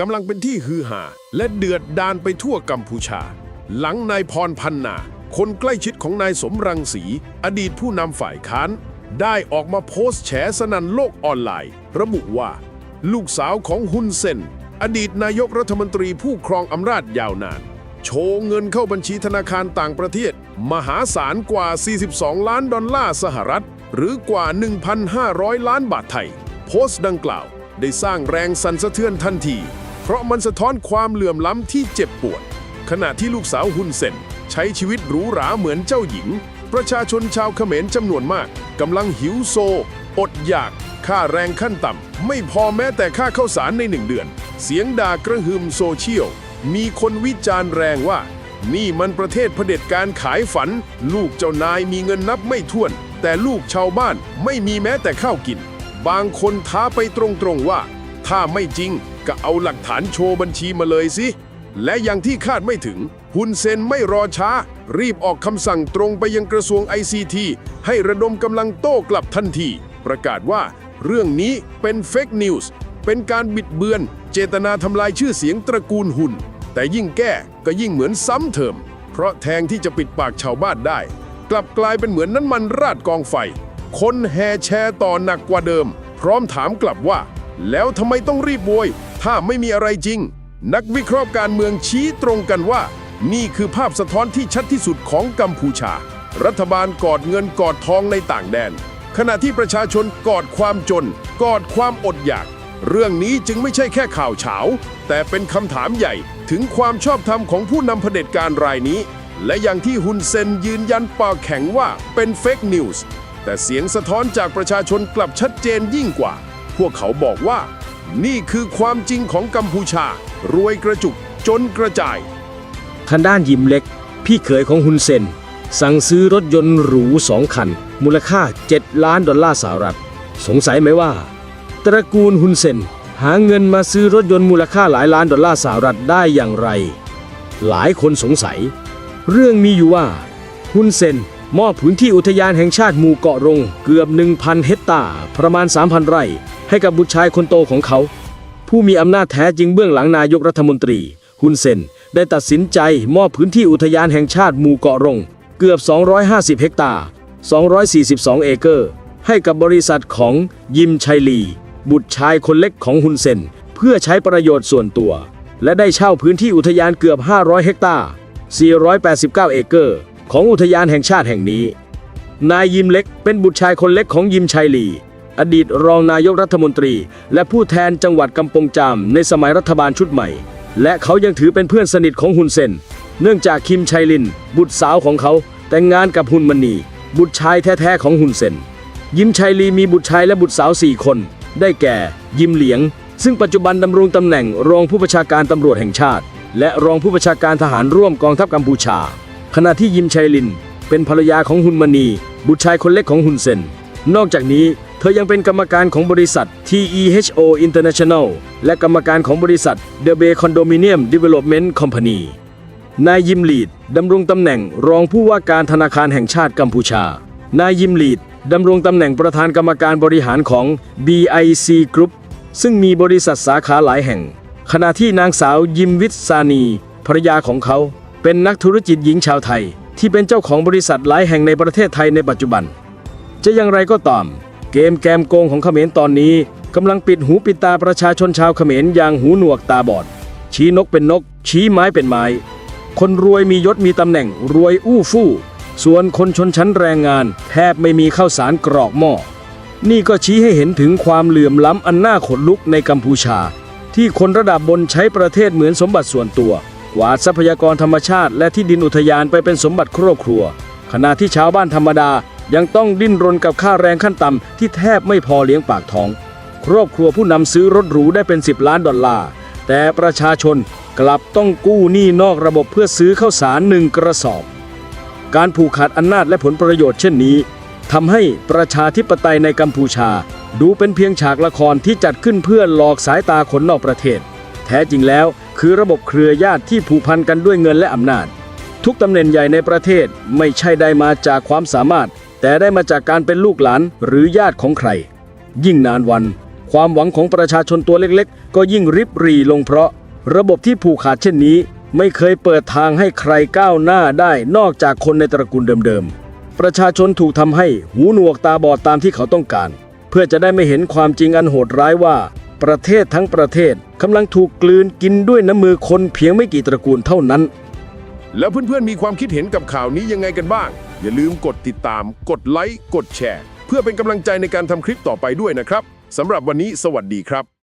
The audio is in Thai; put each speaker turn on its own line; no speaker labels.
กำลังเป็นที่ฮือฮาและเดือดดานไปทั่วกัมพูชา หลังนายพรพันนา คนใกล้ชิดของนายสมรังสี อดีตผู้นำฝ่ายค้าน ได้ออกมาโพสต์แฉสนันโลกออนไลน์ ระบุว่า ลูกสาวของฮุนเซน อดีตนายกรัฐมนตรีผู้ครองอำนาจยาวนาน โชว์เงินเข้าบัญชีธนาคารต่างประเทศ มหาศาลกว่า 42 ล้านดอลลาร์สหรัฐ หรือกว่า 1,500 ล้านบาทไทย โพสต์ดังกล่าวได้สร้างแรงสั่นสะเทือนทันที เพราะมันสะท้อนความเหลื่อมล้ำที่เจ็บปวด ขณะที่ลูกสาวฮุนเซนใช้ชีวิตหรูหราเหมือนเจ้าหญิง ประชาชนชาวเขมรจำนวนมากกำลังหิวโซ อดอยาก ค่าแรงขั้นต่ำ ไม่พอแม้แต่ค่าข้าวสารในหนึ่งเดือน เสียงด่ากระหึ่มโซเชียล มีคนวิจารณ์แรงว่า นี่มันประเทศเผด็จการขายฝัน ลูกเจ้านายมีเงินนับไม่ถ้วน แต่ลูกชาวบ้านไม่มีแม้แต่ข้าวกิน บางคนท้าไปตรงๆว่า ถ้าไม่จริง ก็เอาหลักฐานโชว์บัญชีมาเลยสิ และอย่างที่คาดไม่ถึง ฮุนเซนไม่รอช้า รีบออกคำสั่งตรงไปยังกระทรวง ICT ให้ระดมกำลังโต้กลับทันที ประกาศว่าเรื่องนี้เป็นเฟกนิวส์เป็นการบิดเบือน เจตนาทำลายชื่อเสียงตระกูลหุนแต่ยิ่งแก้ก็ยิ่งเหมือนซ้ำเติมเพราะแทงที่จะปิดปากชาวบ้านได้ กลับกลายเป็นเหมือนน้ำมันราดกองไฟ คนแห่แชร์ต่อหนักกว่าเดิม พร้อมถามกลับว่า แล้วทำไมต้องรีบโวย ถ้าไม่มีอะไรจริง นักวิเคราะห์การเมืองชี้ตรงกันว่า นี่คือภาพสะท้อนที่ชัดที่สุดของกัมพูชา รัฐบาลกอดเงินกอดทองในต่างแดน ขณะที่ประชาชนกอดความจน กอดความอดอยาก เรื่องนี้จึงไม่ใช่แค่ข่าวเฉา แต่เป็นคำถามใหญ่ถึงความชอบธรรมของผู้นำเผด็จการรายนี้ และอย่างที่ฮุนเซนยืนยันปากแข็งว่าเป็นเฟกนิวส์แต่เสียงสะท้อนจากประชาชนกลับชัดเจนยิ่งกว่า พวกเขาบอกว่า นี่คือความจริงของกัมพูชา รวยกระจุกจนกระจาย
ทางด้านยิมเล็ก พี่เขยของฮุนเซน สั่งซื้อรถยนต์หรูสองคัน มูลค่า 7 ล้านดอลลาร์สหรัฐ สงสัยไหมว่า ตระกูลฮุนเซน หาเงินมาซื้อรถยนต์มูลค่าหลายล้านดอลลาร์สหรัฐได้อย่างไร หลายคนสงสัย เรื่องมีอยู่ว่าฮุนเซน มอบพื้นที่อุทยานแห่งชาติหมู่เกาะรงเกือบ 1,000 เฮกตาร์ประมาณ 3,000 ไร่ ให้กับบุตรชายคนโตของเขา ผู้มีอำนาจแท้จริงเบื้องหลังนายกรัฐมนตรีฮุนเซนได้ตัดสินใจมอบพื้นที่อุทยานแห่งชาติหมู่เกาะรง เกือบ 250 เฮกตาร์ 242 เอเกอร์ ให้กับบริษัทของยิมชัยลี บุตรชายคนเล็กของฮุนเซนเพื่อใช้ประโยชน์ส่วนตัว และได้เช่าพื้นที่อุทยานเกือบ 500 เฮกตาร์ 489 เอเกอร์ ของอุทยานแห่งชาติแห่งนี้ นายยิมเล็กเป็นบุตรชายคนเล็กของยิมชัยลี อดีตรองนายกรัฐมนตรี และผู้แทนจังหวัดกำปงจามในสมัยรัฐบาลชุดใหม่ และเขายังถือเป็นเพื่อนสนิทของฮุนเซน เนื่องจากคิมชัยลิน บุตรสาวของเขา แต่งงานกับฮุนมณี บุตรชายแท้ๆของฮุนเซน ยิมชัยลีมีบุตรชายและบุตรสาวสี่คน ได้แก่ ยิมเหลียง ซึ่งปัจจุบันดำรงตำแหน่งรองผู้บัญชาการตำรวจแห่งชาติ และรองผู้บัญชาการทหารร่วมกองทัพกัมพูชา ขณะที่ยิมชัยลิน เป็นภรรยาของฮุนมณี บุตรชายคนเล็กของฮุนเซน นอกจากนี้ เธอยังเป็นกรรมการของบริษัท TEHO International และกรรมการของบริษัท The Bay Condominium Development Company นายยิมลีดดำรงตำแหน่งรองผู้ว่าการธนาคารแห่งชาติกัมพูชา นายยิมลีดดำรงตำแหน่งประธานกรรมการบริหารของ BIC Group ซึ่งมีบริษัทสาขาหลายแห่ง ขณะที่นางสาวยิมวิทซานีภรรยาของเขา เป็นนักธุรกิจหญิงชาวไทย ที่เป็นเจ้าของบริษัทหลายแห่งในประเทศไทยในปัจจุบัน จะอย่างไรก็ตาม เกมแกมโกงของเขมรตอนนี้กำลังปิดหูปิดตาประชาชนชาวเขมรอย่างหูหนวกตาบอด ชี้นกเป็นนก ชี้ไม้เป็นไม้ คนรวยมียศมีตำแหน่ง รวยอู้ฟู่ ส่วนคนชนชั้นแรงงาน แทบไม่มีข้าวสารกรอกหม้อนี่ก็ชี้ให้เห็นถึงความเหลื่อมล้ำอันน่าขนลุกในกัมพูชา ที่คนระดับบนใช้ประเทศเหมือนสมบัติส่วนตัว กวาดทรัพยากรธรรมชาติ และที่ดินอุทยานไปเป็นสมบัติครอบครัว ขณะที่ชาวบ้านธรรมดายังต้องดิ้นรนกับค่าแรงขั้นต่ำที่แทบไม่พอเลี้ยงปากท้อง ครอบครัวผู้นำซื้อรถหรูได้เป็น 10 ล้านดอลลาร์ แต่ประชาชนกลับต้องกู้หนี้นอกระบบเพื่อซื้อข้าวสารหนึ่งกระสอบ การผูกขาดอำนาจและผลประโยชน์เช่นนี้ทำให้ประชาธิปไตยในกัมพูชา ดูเป็นเพียงฉากละครที่จัดขึ้นเพื่อหลอกสายตาคนนอกประเทศ แท้จริงแล้ว คือระบบเครือญาติที่ผูกพันกันด้วยเงินและอำนาจ ทุกตำแหน่งใหญ่ในประเทศไม่ใช่ได้มาจากความสามารถ แต่ได้มาจากการเป็นลูกหลานหรือญาติของใคร ยิ่งนานวัน ความหวังของประชาชนตัวเล็กๆ ก็ยิ่งริบหรีลงเพราะ ระบบที่ผูกขาดเช่นนี้ ไม่เคยเปิดทางให้ใครก้าวหน้าได้นอกจากคนในตระกูลเดิมๆประชาชนถูกทำให้หูหนวกตาบอดตามที่เขาต้องการ เพื่อจะได้ไม่เห็นความจริงอันโหดร้ายว่า ประเทศทั้งประเทศกำลังถูกกลืนกินด้วยน้ำมือคนเพียงไม่กี่ตระกูลเท่านั้น
แล้วเพื่อนๆมีความคิดเห็นกับข่าวนี้ยังไงกันบ้าง อย่าลืมกดติดตาม กดไลค์ กดแชร์ เพื่อเป็นกำลังใจในการทำคลิปต่อไปด้วยนะครับสำหรับวันนี้สวัสดีครับ